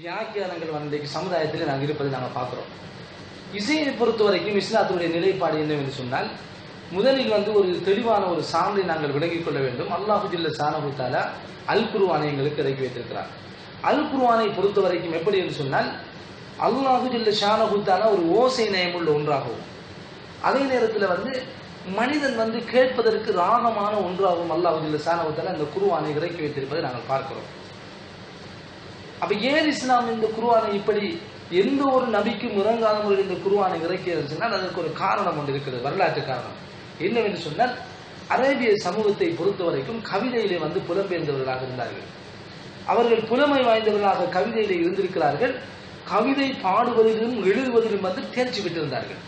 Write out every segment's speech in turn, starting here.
வியாக்கியானங்கள் வந்து சமுதாயத்தில் நாங்கள் இருப்பதை நாங்கள் பார்க்குறோம். இசையை பொறுத்த வரைக்கும் இஸ்லாத்தினுடைய நிலைப்பாடு என்னவென்று சொன்னால் முதலில் வந்து ஒரு தெளிவான ஒரு சான்றை நாங்கள் விளங்கிக் கொள்ள வேண்டும். அல்லாஹு ஜில்ல சானபுத்தாலா அல் குருவானை எங்களுக்கு இறக்கி வைத்திருக்கிறார். அல் குருவானை பொறுத்த வரைக்கும் எப்படி என்று சொன்னால் அல்லாஹு ஜில்ல ஷானபுத்தாலா ஒரு ஓசை நயமுள்ள ஒன்றாகவும் அதே நேரத்தில் வந்து மனிதன் வந்து கேட்பதற்கு ராகமான ஒன்றாகவும் அல்லாஹு ஜில்ல ஷானபுத்தாலா இந்த குருவானை இறக்கி வைத்திருப்பதை நாங்கள் பார்க்கிறோம். அப்ப ஏன் இஸ்லாம் இந்த குருவானை இப்படி எந்த ஒரு நபிக்கும் இறங்காத முறையில் இந்த குருவானை இறக்கியது சொன்னால் அதற்கு ஒரு காரணம் ஒன்று இருக்கிறது வரலாற்று காரணம். என்னவென்று சொன்னால் அரேபிய சமூகத்தை பொறுத்த வரைக்கும் கவிதையிலே வந்து புலம்பெயர்ந்தவர்களாக இருந்தார்கள். அவர்கள் புலமை வாய்ந்தவர்களாக கவிதையிலே இருந்திருக்கிறார்கள். கவிதை பாடுவதிலும் எழுதுவதிலும் வந்து தேர்ச்சி பெற்றிருந்தார்கள்.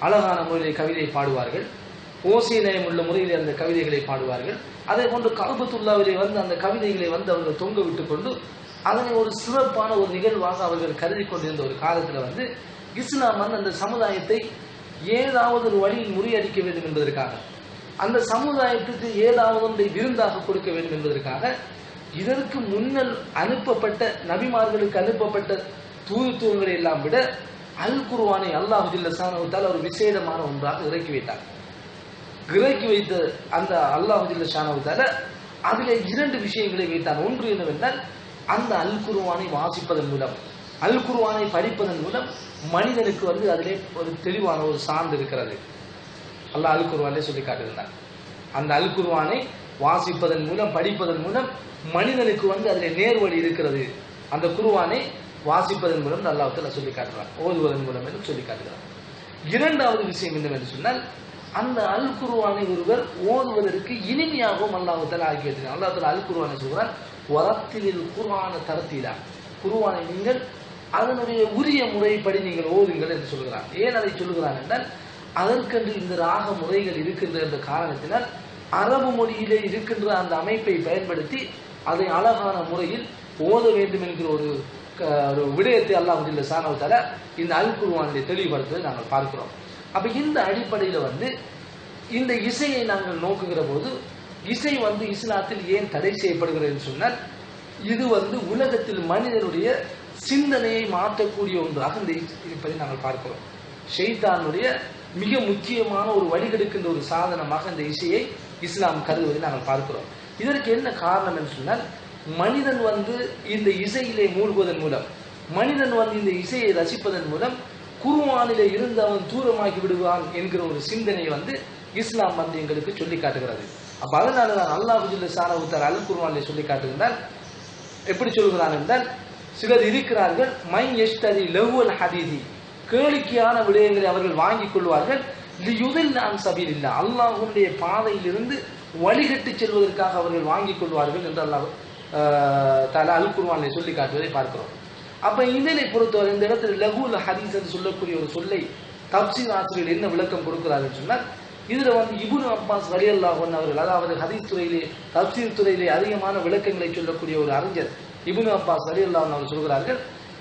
அழகான முறையிலே கவிதை பாடுவார்கள். ஓசை நயம் உள்ள முறையில் அந்த கவிதைகளை பாடுவார்கள். அதே போன்று கருபத்துள்ளாவிலே வந்து அந்த கவிதைகளை வந்து அவர்கள் தொங்க விட்டு கொண்டு அதனை ஒரு சிறப்பான ஒரு நிகழ்வாக அவர்கள் கருதி கொண்டிருந்த ஒரு காலத்தில் வந்து இஸ்லாம் வந்து அந்த சமுதாயத்தை ஏதாவது ஒரு வழியில் முறியடிக்க வேண்டும் என்பதற்காக அந்த சமுதாயத்துக்கு ஏதாவது ஒன்றை விருந்தாக கொடுக்க வேண்டும் என்பதற்காக இதற்கு முன்னர் அனுப்பப்பட்ட நபிமார்களுக்கு அனுப்பப்பட்ட தூதுத்துவங்களை எல்லாம் விட அல் குருவானை அல்லாஹு ஜில்லசானவத்தால் ஒரு விசேடமான ஒன்றாக இறக்கி வைத்தார். இறக்கி வைத்த அந்த அல்லாஹு ஜில்லஷானவத்தால அதில் இரண்டு விஷயங்களை வைத்தான். ஒன்று என்னவென்றால் அந்த அல் குருவானை வாசிப்பதன் மூலம் அல் குருவானை படிப்பதன் மூலம் மனிதனுக்கு வந்து அதிலே ஒரு தெளிவான ஒரு சான்று இருக்கிறது. அல்லாஹ் அல் குருவானே சொல்லி காட்டியிருந்தார் அந்த அல் குருவானை வாசிப்பதன் மூலம் படிப்பதன் மூலம் மனிதனுக்கு வந்து அதில் நேர்வழி இருக்கிறது. அந்த குருவானை வாசிப்பதன் மூலம் அல்லாஹத்தில் சொல்லி காட்டுறான் ஓதுவதன் மூலம் என்று சொல்லி காட்டுகிறான். இரண்டாவது விஷயம் என்னவென்று சொன்னால் அந்த அல் குருவானை ஒருவர் ஓதுவதற்கு இனிமையாகவும் அல்லாஹத்தில் ஆக்கி அல்லாஹத்தில் அல் குருவானை சொல்கிறான் வரத்திலில் குருவான தரத்திலா குருவானை நீங்கள் அதனுடைய உரிய முறைப்படி நீங்கள் ஓதுங்கள் என்று சொல்கிறார். ஏன் அதை சொல்கிறான் என்றால் அதற்கென்று இந்த ராக முறைகள் இருக்கின்ற என்ற காரணத்தினால் அரபு மொழியிலே இருக்கின்ற அந்த அமைப்பை பயன்படுத்தி அதை அழகான முறையில் ஓத வேண்டும் என்கிற ஒரு க- ஒரு விடயத்தை அல்லாஹுல்ல சாணவத்தால இந்த அல் குருவானுடைய தெளிவுபடுத்துவதை நாங்கள் பார்க்கிறோம். அப்ப இந்த அடிப்படையில் வந்து இந்த இசையை நாங்கள் நோக்குகிற போது இசை வந்து இஸ்லாத்தில் ஏன் தடை செய்யப்படுகிறது என்று சொன்னால் இது வந்து உலகத்தில் மனிதனுடைய சிந்தனையை மாற்றக்கூடிய ஒன்றாக இந்த இசை இருப்பதை நாங்கள் பார்க்கிறோம். ஷெய்தானுடைய மிக முக்கியமான ஒரு வழிகெடுக்கின்ற ஒரு சாதனமாக இந்த இசையை இஸ்லாம் கருதுவதை நாங்கள் பார்க்கிறோம். இதற்கு என்ன காரணம் என்று சொன்னால் மனிதன் வந்து இந்த இசையிலே மூழ்குவதன் மூலம் மனிதன் வந்து இந்த இசையை ரசிப்பதன் மூலம் குருவானிலே இருந்து அவன் தூரமாகி விடுவான் என்கிற ஒரு சிந்தனை வந்து இஸ்லாம் வந்து எங்களுக்கு சொல்லி காட்டுகிறது. அப்போ அதனால தான் அல்லாஹுல்ல சாரவுத்தார் அல் குருவானிலே சொல்லி காட்டுகிறார் எப்படி சொல்கிறான் என்றால் சிலர் இருக்கிறார்கள் மை எஸ்தரி லவ்வல் ஹதீதி கேளிக்கையான விடயங்களை அவர்கள் வாங்கிக் கொள்வார்கள். லியுதில் நான் சபீர் இல்லை அல்லாஹுடைய பாதையிலிருந்து வழிகட்டு செல்வதற்காக அவர்கள் வாங்கிக் கொள்வார்கள் என்று அல்லாஹ் தலா அல் குர்ஆனிலே சொல்லி காட்டுவதை பார்க்கிறோம். அப்ப இதனை பொறுத்தவரை இந்த இடத்துல லகுல் ஹதீஸ் என்று சொல்லக்கூடிய ஒரு சொல்லை தப்சீர் ஆசிரியர் என்ன விளக்கம் கொடுக்கிறார்கள் சொன்னால் இதில் வந்து இபுன் அப்பாஸ் ரலியல்லாஹு அன்ஹு அவர்கள் அதாவது ஹதீஸ் துறையிலே தப்சீர் துறையிலே அதிகமான விளக்கங்களை சொல்லக்கூடிய ஒரு அறிஞர் இபுன் அப்பாஸ் ரலியல்லாஹு அவர் சொல்கிறார்கள்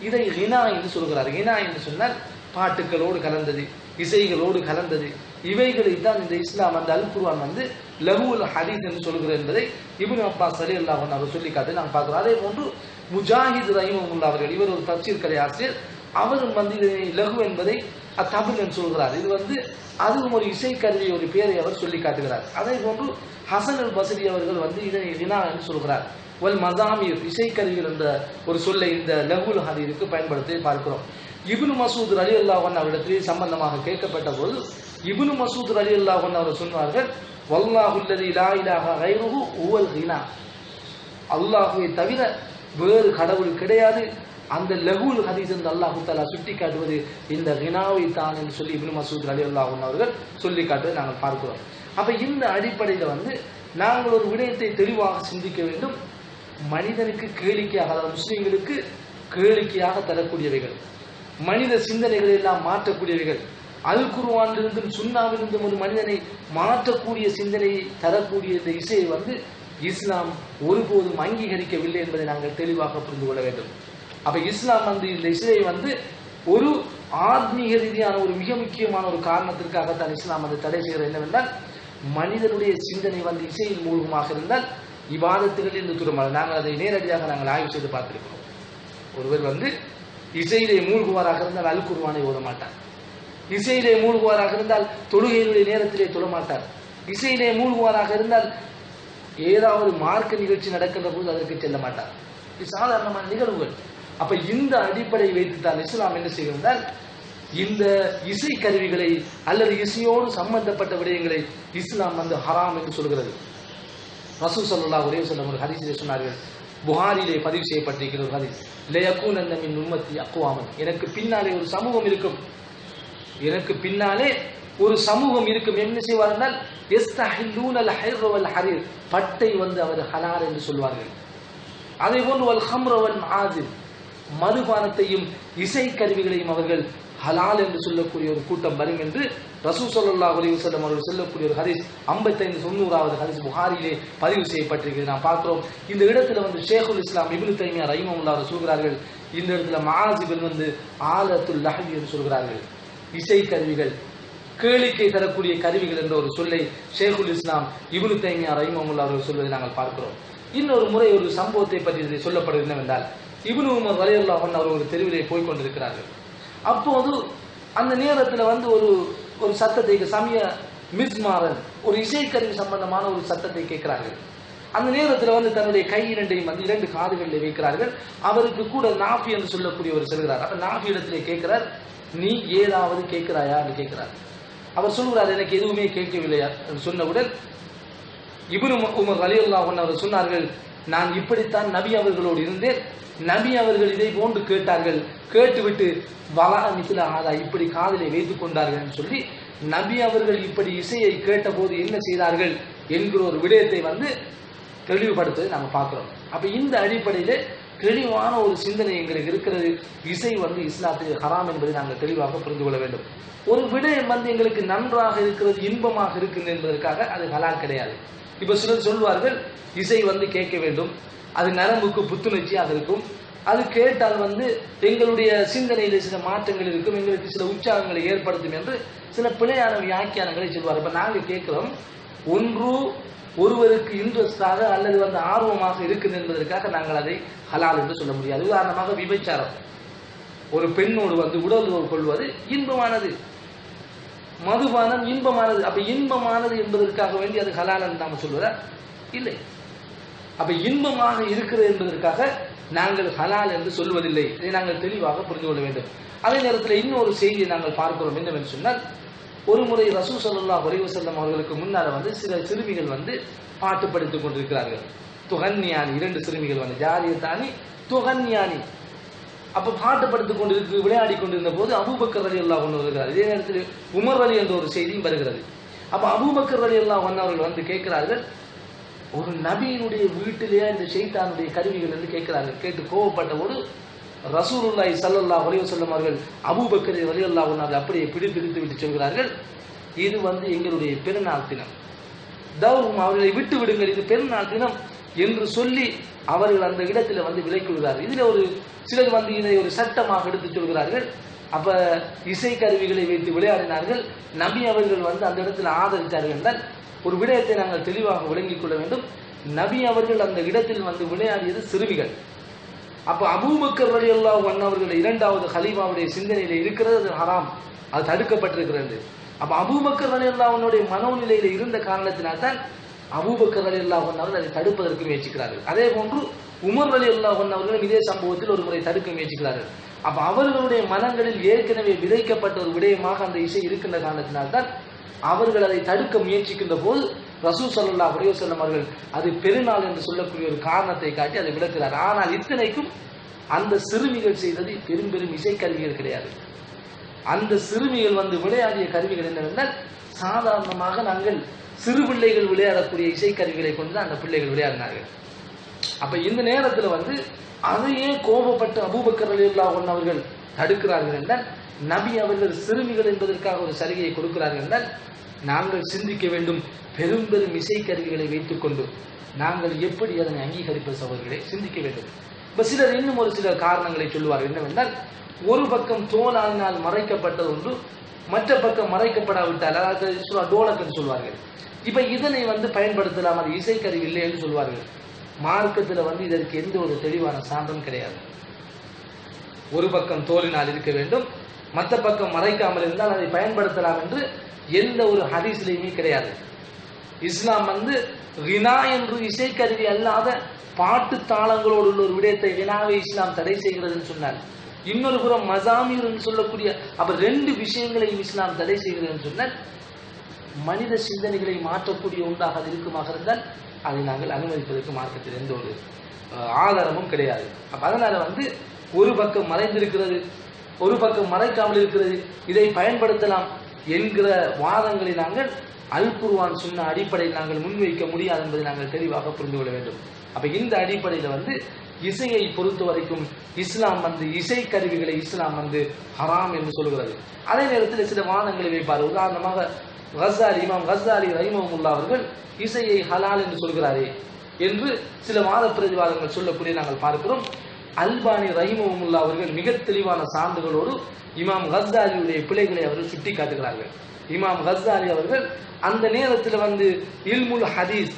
இதை ஹினா என்று சொல்கிறார். ஹினா என்று சொன்னால் பாட்டுகளோடு கலந்தது இசைகளோடு கலந்தது. இவைகளைத்தான் இந்த இஸ்லாம் அந்த அல் குர்வான் வந்து லகுல் ஹதீஸ் என்று சொல்கிறது என்பதை இபுன் அப்பாஸ் ரலியல்லாஹு அல்லாஹன் அவர் சொல்லி காட்டி பார்க்குறோம். பார்க்கிறோம் அதே போன்று முஜாஹித் ரஹிமஹுல்லா அவர்கள் இவர் ஒரு தப்சீர் கலை ஆசிரியர். அவரும் வந்து இதை லகு என்பதை தமிழ் என்று சொல்கிறார் இது வந்து அதுவும் ஒரு இசைக்கருவி ஒரு பேரை அவர் சொல்லி காட்டுகிறார். அதே போன்று ஹசன் அல் பசரி அவர்கள் வந்து இதனை வினா என்று சொல்கிறார். வல் மசாமீர் இசைக்கருவிகள் என்ற ஒரு சொல்லை இந்த லகுல் ஹதீருக்கு பயன்படுத்தி பார்க்கிறோம். இபுனு மசூத் அலி அல்லாஹன் அவரிடத்திலே சம்பந்தமாக கேட்கப்பட்ட போது இபுனு மசூத் அலி அல்லாஹன் அவர் சொன்னார்கள் வல்லாஹுல்லதி லா இலாக கைருஹு உவல் ஹினா அல்லாஹுவை தவிர வேறு கடவுள் கிடையாது. அந்த லகுல் ஹதீஸ் என்று அல்லாஹு தாலா சுட்டி காட்டுவது இந்த ஹினாவை தான் என்று சொல்லி இப்னு மசூத் அலி அல்லாஹன் அவர்கள் சொல்லி காட்டுவதை நாங்கள் பார்க்கிறோம். அப்போ இந்த அடிப்படையில் வந்து நாங்கள் ஒரு விடயத்தை தெளிவாக சிந்திக்க வேண்டும். மனிதனுக்கு கேளிக்கையாக அதாவது முஸ்லிம்களுக்கு கேளிக்கையாக தரக்கூடியவைகள். மனித சிந்தனைகளை எல்லாம் மாற்றக்கூடியவைகள். அல் குருவானிலிருந்தும் சுண்ணாவிலிருந்தும் ஒரு மனிதனை மாற்றக்கூடிய சிந்தனையை தரக்கூடிய இந்த இசையை வந்து இஸ்லாம் ஒருபோதும் அங்கீகரிக்கவில்லை என்பதை நாங்கள் தெளிவாக புரிந்து கொள்ள வேண்டும். அப்ப இஸ்லாம் வந்து இந்த இசையை வந்து ஒரு ஆத்மீக ரீதியான ஒரு மிக முக்கியமான ஒரு காரணத்திற்காகத்தான் இஸ்லாம் வந்து தடை செய்கிறது என்னவென்றால் மனிதனுடைய சிந்தனை வந்து இசையில் மூலமாக இருந்தால் இவாதத்துகள் இந்த துருமல் நாங்கள் அதை நேரடியாக நாங்கள் ஆய்வு செய்து பார்த்திருக்கிறோம். ஒருவர் வந்து இசையிலே மூழ்குவாராக இருந்தால் அல் குர்வானை ஓத மாட்டார். இசையிலே மூழ்குவாராக இருந்தால் தொழுகையினுடைய நேரத்திலே தொழமாட்டார் இசையிலே மூழ்குவாராக இருந்தால் ஏதாவது மார்க்க நிகழ்ச்சி நடக்கின்ற போது அதற்கு செல்ல மாட்டார். இது சாதாரணமான நிகழ்வுகள். அப்ப இந்த அடிப்படை வைத்துத்தான் இஸ்லாம் என்ன செய்கிறால் இந்த இசை கருவிகளை அல்லது இசையோடு சம்பந்தப்பட்ட விடயங்களை இஸ்லாம் வந்து ஹராம் என்று சொல்கிறது. ரசூ ஸல்லல்லாஹு ஒரே வஸல்லம் ஒரு ஹதீஸிலே சொன்னார்கள். புகாரிலே பதிவு செய்யப்பட்டிருக்கிற ஒரு ஹதீஸ். லயக்கூன் மின் உண்மத்தி அக்குவாமன் எனக்கு பின்னாலே ஒரு சமூகம் இருக்கும். எனக்கு பின்னாலே ஒரு சமூகம் இருக்கும். என்ன செய்வார்கள் எஸ்தஹில்லூன அல் ஹைர் ஹரீர் பட்டை வந்து அவர் ஹலார் என்று சொல்வார்கள். அதே போன்று வல் ஹம்ர வல் மதுபானத்தையும் இசை கருவிகளையும் அவர்கள் ஹலால் என்று சொல்லக்கூடிய ஒரு கூட்டம் வரும் என்று ரசூ சொல்லா அலைஹி அவர்கள் சொல்லக்கூடிய ஒரு ஹரிஸ் ஐம்பத்தைந்து தொண்ணூறாவது ஹரிஸ் புகாரிலே பதிவு செய்யப்பட்டிருக்கிறது. நாம் பார்க்கிறோம் இந்த இடத்துல வந்து ஷேகுல் இஸ்லாம் இப்னு தைமியா அவர் சொல்கிறார்கள் இந்த இடத்துல மஆசிபில் வந்து ஆலத்துல் லஹவி என்று சொல்கிறார்கள். இசை கருவிகள் கேளிக்கை தரக்கூடிய கருவிகள் என்ற ஒரு சொல்லை ஷேகுல் இஸ்லாம் இப்னு தைமியா ரஹிமஹுல்லாஹ் அவர்கள் சொல்வதை நாங்கள் பார்க்கிறோம். இன்னொரு முறை ஒரு சம்பவத்தை பற்றி சொல்லப்படுவது என்னவென்றால் இப்னு உமர் ரலியல்லாஹு அல்லாஹன் அவர் ஒரு தெருவிலே போய் கொண்டிருக்கிறார்கள் அப்போது அந்த நேரத்தில் வந்து ஒரு ஒரு சத்தத்தை சமய மிஸ்மாரன் ஒரு இசைக்கருவி சம்பந்தமான ஒரு சத்தத்தை கேட்கிறார்கள். அந்த நேரத்தில் வந்து தன்னுடைய கை இரண்டையும் வந்து இரண்டு காதுகளில் வைக்கிறார்கள். அவருக்கு கூட நாஃபி என்று சொல்லக்கூடிய ஒரு செல்கிறார். அப்ப நாஃபி இடத்திலே கேட்கிறார் நீ ஏதாவது கேட்கிறாயா? என்று கேட்கிறார். அவர் சொல்கிறார் எனக்கு எதுவுமே கேட்கவில்லையா? என்று சொன்னவுடன் இபுன் உமர் ரலியல்லாஹு அன்ஹு அவர் சொன்னார்கள் நான் இப்படித்தான் நபி அவர்களோடு இருந்தேன். நபி அவர்கள் இதை போன்று கேட்டார்கள். கேட்டுவிட்டு வலா மிசில ஆதா இப்படி காதலை வைத்துக் கொண்டார்கள் சொல்லி நபி அவர்கள் இப்படி இசையை கேட்டபோது என்ன செய்தார்கள் என்கிற ஒரு விடயத்தை வந்து தெளிவுபடுத்துவதை நாம பார்க்குறோம். அப்போ இந்த அடிப்படையில் தெளிவான ஒரு சிந்தனை எங்களுக்கு இருக்கிறது. இசை வந்து இஸ்லாத்துக்கு ஹராம் என்பதை நாங்கள் தெளிவாக புரிந்து கொள்ள வேண்டும். ஒரு விடயம் வந்து எங்களுக்கு நன்றாக இருக்கிறது இன்பமாக இருக்குது என்பதற்காக அது ஹலால் கிடையாது. இப்ப சிலர் சொல்வார்கள் இசை வந்து கேட்க வேண்டும். அது நரம்புக்கு புத்துணர்ச்சியாக இருக்கும். அது கேட்டால் வந்து எங்களுடைய சிந்தனையில சில மாற்றங்கள் இருக்கும் எங்களுக்கு சில உற்சாகங்களை ஏற்படுத்தும் என்று சில பிழையான வியாக்கியானங்களை சொல்வார் இப்ப நாங்கள் கேட்கிறோம் ஒன்று ஒருவருக்கு இன்ட்ரெஸ்டாக அல்லது வந்து ஆர்வமாக இருக்குது என்பதற்காக நாங்கள் அதை ஹலால் என்று சொல்ல முடியாது. உதாரணமாக விபச்சாரம். ஒரு பெண்ணோடு வந்து உடல் கொள்வது இன்பமானது. மதுபானம் இன்பமானது. அப்ப இன்பமானது என்பதற்காக வேண்டி அது ஹலால் நாம சொல்வதா இல்லை. அப்ப இன்பமாக இருக்கிறது என்பதற்காக நாங்கள் ஹலால் என்று சொல்வதில்லை. இதை நாங்கள் தெளிவாக புரிந்து கொள்ள வேண்டும். அதே நேரத்தில் இன்னொரு செய்தியை நாங்கள் பார்க்கிறோம். என்னவென்று சொன்னால் ஒரு முறை ரசூ சல்லா செல்லம் அவர்களுக்கு முன்னால் வந்து சில சிறுமிகள் வந்து பாட்டு படித்துக் கொண்டிருக்கிறார்கள். துகன்யானி இரண்டு சிறுமிகள் வந்து. ஜாரியத்தானி துகன்யானி. அப்ப பாட்டு படுத்துக் கொண்டிருக்கு விளையாடி கொண்டிருந்த போது அபூபக்கர் அலி அல்லா ஒன்று வருகிறார். இதே நேரத்தில் உமர் அலி என்ற ஒரு செய்தியும் வருகிறது. அப்ப அபூபக்கர் அலி அல்லா அவர்கள் வந்து கேட்கிறார்கள் ஒரு நபியினுடைய வீட்டிலேயே இந்த ஷெய்தானுடைய கருவிகள் என்று கேட்கிறார்கள். கேட்டு கோவப்பட்ட போது ரசூலுல்லாஹி ஸல்லல்லாஹு அலைஹி வஸல்லம் அவர்கள் அபூபக்கர் ரலியல்லாஹு அன்ஹு அப்படியே பிடித்து விட்டு சொல்கிறார்கள். இது வந்து எங்களுடைய பெருநாள் தினம். தௌரும் அவர்களை விட்டு விடுங்கள் இது பெருநாள் தினம் என்று சொல்லி அவர்கள் அந்த இடத்துல வந்து விலைக்கு இதில் ஒரு சிலர் வந்து இதை ஒரு சட்டமாக எடுத்துச் சொல்கிறார்கள். அப்ப இசை கருவிகளை வைத்து விளையாடினார்கள். நபி அவர்கள் வந்து அந்த இடத்துல ஆதரித்தார்கள் என்றால் ஒரு விடயத்தை நாங்கள் தெளிவாக விளங்கிக் கொள்ள வேண்டும். நபி அவர்கள் அந்த இடத்தில் வந்து விளையாடியது சிறுவிகள் அப்ப அபூபக்கர் ரலி அல்லாஹ் அவர்கள் இரண்டாவது ஹலீமாவுடைய சிந்தனையில இருக்கிறது அது ஹராம். அது தடுக்கப்பட்டிருக்கிறது. அப்ப அபூபக்கர் ரலி உன்னுடைய மனோநிலையில இருந்த காரணத்தினால்தான் அபூபக்கர் ரலி அல்லாஹ் அவர்கள் அதை தடுப்பதற்கு முயற்சிக்கிறார்கள். அதே போன்று உமர் ரலி அல்லாஹ் அவர்களும் இதே சம்பவத்தில் ஒரு முறை தடுக்க முயற்சிக்கிறார்கள். அப்ப அவர்களுடைய மனங்களில் ஏற்கனவே விதைக்கப்பட்ட ஒரு விடயமாக அந்த இசை இருக்கின்ற காரணத்தினால்தான் அவர்கள் அதை தடுக்க முயற்சிக்கின்ற போது ரசூ சல்லா செல்லம் அவர்கள் அது பெருநாள் என்று சொல்லக்கூடிய ஒரு காரணத்தை காட்டி அதை விளக்கிறார் ஆனால் இத்தனைக்கும் அந்த சிறுமிகள் செய்தது பெரும் பெரும் இசைக்கருவிகள் கிடையாது. அந்த சிறுமிகள் வந்து விளையாடிய கருவிகள் என்னவென்றால் சாதாரணமாக நாங்கள் சிறு பிள்ளைகள் விளையாடக்கூடிய இசைக்கருவிகளை கொண்டு அந்த பிள்ளைகள் விளையாடினார்கள். அப்ப இந்த நேரத்துல வந்து அதையே கோபப்பட்டு அபூபக்கர் ஒன் அவர்கள் தடுக்கிறார்கள் என்றால் நபி அவர்கள் சிறுமிகள் என்பதற்காக ஒரு சலுகையை கொடுக்கிறார்கள் என்றால் நாங்கள் சிந்திக்க வேண்டும். பெரும் பெரும் இசைக்கருவிகளை வைத்துக்கொண்டு நாங்கள் எப்படி அதனை அங்கீகரிப்பது சகோதரர்களை? சிந்திக்க வேண்டும். இப்ப சிலர் இன்னும் ஒரு சில காரணங்களை சொல்லுவார்கள். என்னவென்றால் ஒரு பக்கம் தோலானால் மறைக்கப்பட்டது ஒன்று மற்ற பக்கம் மறைக்கப்படாவிட்டால் அதாவது டோலக் என்று சொல்வார்கள். இப்ப இதனை வந்து பயன்படுத்தலாம். அது இசைக்கருவி இல்லை என்று சொல்வார்கள். மார்க்கத்துல வந்து இதற்கு எந்த ஒரு தெளிவான சான்றும் கிடையாது. ஒரு பக்கம் தோலினால் இருக்க வேண்டும். மற்ற பக்கம் மறைக்காமல் இருந்தால் அதை பயன்படுத்தலாம் என்று எந்த ஒரு ஹதீஸ்லையுமே கிடையாது. இஸ்லாம் வந்து ரினா என்று இசைக்கருவி அல்லாத பாட்டு தாளங்களோடு உள்ள ஒரு விடயத்தை வினாவை இஸ்லாம் தடை செய்கிறதுன்னு சொன்னார். இன்னொரு புறம் மசாமீர் என்று சொல்லக்கூடிய அப்ப ரெண்டு விஷயங்களையும் இஸ்லாம் தடை செய்கிறதுன்னு சொன்னார். மனித சிந்தனைகளை மாற்றக்கூடிய ஒன்றாக அது இருக்குமாக இருந்தால் அதை நாங்கள் அனுமதிப்பதற்கு மார்க்கத்தில் எந்த ஒரு ஆதாரமும் கிடையாது. அப்போ அதனால் வந்து ஒரு பக்கம் மறைந்திருக்கிறது ஒரு பக்கம் மறைக்காமல் இருக்கிறது இதை பயன்படுத்தலாம் என்கிற வாதங்களை நாங்கள் அல் குருவான் சொன்ன அடிப்படையில் நாங்கள் முன்வைக்க முடியாது என்பதை நாங்கள் தெளிவாக புரிந்து கொள்ள வேண்டும். அப்போ இந்த அடிப்படையில் வந்து இசையை பொறுத்த வரைக்கும் இஸ்லாம் வந்து இசை கருவிகளை இஸ்லாம் வந்து ஹராம் என்று சொல்கிறது அதே நேரத்தில் சில வாதங்களை வைப்பார். உதாரணமாக கசாலி இமாம் கசாலி ரஹிமஹுல்லா அவர்கள் இசையை ஹலால் என்று சொல்கிறாரே என்று சில மாத பிரதிவாதங்கள் சொல்லக்கூடிய நாங்கள் பார்க்கிறோம். அல்பானி ரஹிமஹுல்லா அவர்கள் மிக தெளிவான சான்றுகளோடு இமாம் கசாலியுடைய பிழைகளை அவர்கள் சுட்டி காட்டுகிறார்கள் இமாம் கசாலி அவர்கள் அந்த நேரத்தில் வந்து இல்முல் ஹதீஸ்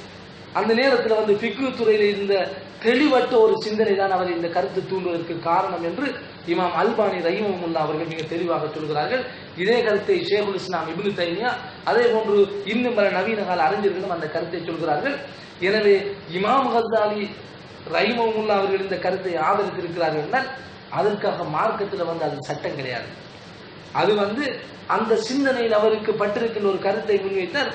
அந்த நேரத்தில் வந்து பிக்கு துறையில் இருந்த தெளிவற்ற ஒரு சிந்தனை தான் அவர் இந்த கருத்து தூண்டுவதற்கு காரணம் என்று இமாம் அல்பானி ரஹிமமுல்லா அவர்கள் மிக தெளிவாக சொல்கிறார்கள். இதே கருத்தை ஷேகுல் இஸ்லாம் இப்னு தைமியா அதே போன்று இன்னும் பல நவீன கால அறிஞர்களும் அந்த கருத்தை சொல்கிறார்கள். எனவே இமாம் ஹசாலி ரஹிமமுல்லா அவர்கள் இந்த கருத்தை ஆதரித்திருக்கிறார்கள் என்றால் அதற்காக மார்க்கத்தில் வந்து அது சட்டம் கிடையாது. அது வந்து அந்த சிந்தனையில் அவருக்கு பட்டிருக்கின்ற ஒரு கருத்தை முன்வைத்தார்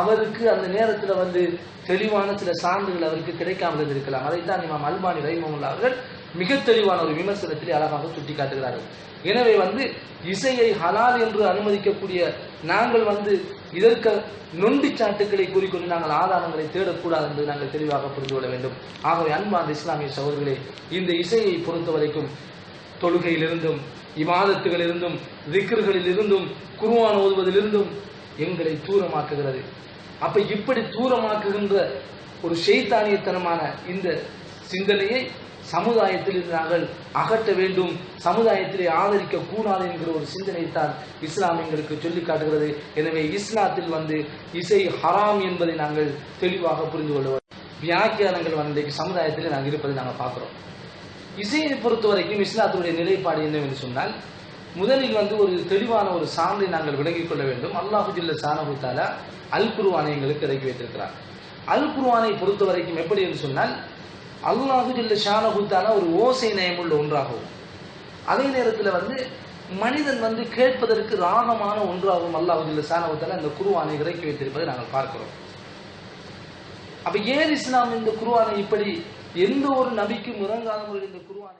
அவருக்கு அந்த நேரத்தில் வந்து தெளிவான சில சான்றுகள் அவருக்கு கிடைக்காமல் இருந்திருக்கலாம். அதைத்தான் இமாம் அல்பானி ரஹிமமுல்லா அவர்கள் மிக தெளிவான ஒரு விமர்சனத்தில் அழகாக சுட்டி காட்டுகிறார்கள் எனவே வந்து இசையை ஹலால் என்று அனுமதிக்கக்கூடிய நாங்கள் வந்து இதற்க நொண்டி சாட்டுக்களை கூறிக்கொண்டு நாங்கள் ஆதாரங்களை தேடக்கூடாது என்று நாங்கள் தெளிவாக புரிந்து கொள்ள வேண்டும். ஆகவே அன்பார்ந்த இஸ்லாமிய சகோதரிகளே இந்த இசையை பொறுத்த வரைக்கும் தொழுகையிலிருந்தும் இமாதத்துகளிலிருந்தும் திக்ர்களில் இருந்தும் குருவான் ஓதுவதிலிருந்தும் எங்களை தூரமாக்குகிறது. அப்ப இப்படி தூரமாக்குகின்ற ஒரு செய்தானியத்தனமான இந்த சிந்தனையை சமுதாயத்தில் இருந்து நாங்கள் அகற்ற வேண்டும் சமுதாயத்திலே ஆதரிக்க கூடாது என்கிற ஒரு சிந்தனை தான் இஸ்லாம் எங்களுக்கு சொல்லி காட்டுகிறது. எனவே இஸ்லாத்தில் வந்து இசை ஹராம் என்பதை நாங்கள் தெளிவாக புரிந்து கொள்வோம் வியாக்கியானங்கள் வந்து சமுதாயத்தில் நாங்கள் இருப்பதை நாங்கள் பார்க்குறோம். இசையை பொறுத்த வரைக்கும் இஸ்லாத்துடைய நிலைப்பாடு என்னவென்று சொன்னால் முதலில் வந்து ஒரு தெளிவான ஒரு சான்றை நாங்கள் விளங்கிக் கொள்ள வேண்டும். அல்லாஹு ஜில்ல சானஹு அல் குருவானை எங்களுக்கு இறக்கி வைத்திருக்கிறார். அல் குருவானை பொறுத்த வரைக்கும் எப்படி என்று சொன்னால் அல்லாஹு ஜில்ல ஷானஹு ஒரு ஓசை நயமுள்ள ஒன்றாகவும் அதே நேரத்தில் வந்து மனிதன் வந்து கேட்பதற்கு ராகமான ஒன்றாகவும் அல்லாஹு ஜில்ல ஷானஹு இந்த குருவானை இறக்கி வைத்திருப்பதை நாங்கள் பார்க்கிறோம். அப்ப ஏன் இஸ்லாம் இந்த குருவானை இப்படி எந்த ஒரு நபிக்கும் இறங்காத முறையில் இந்த குருவானை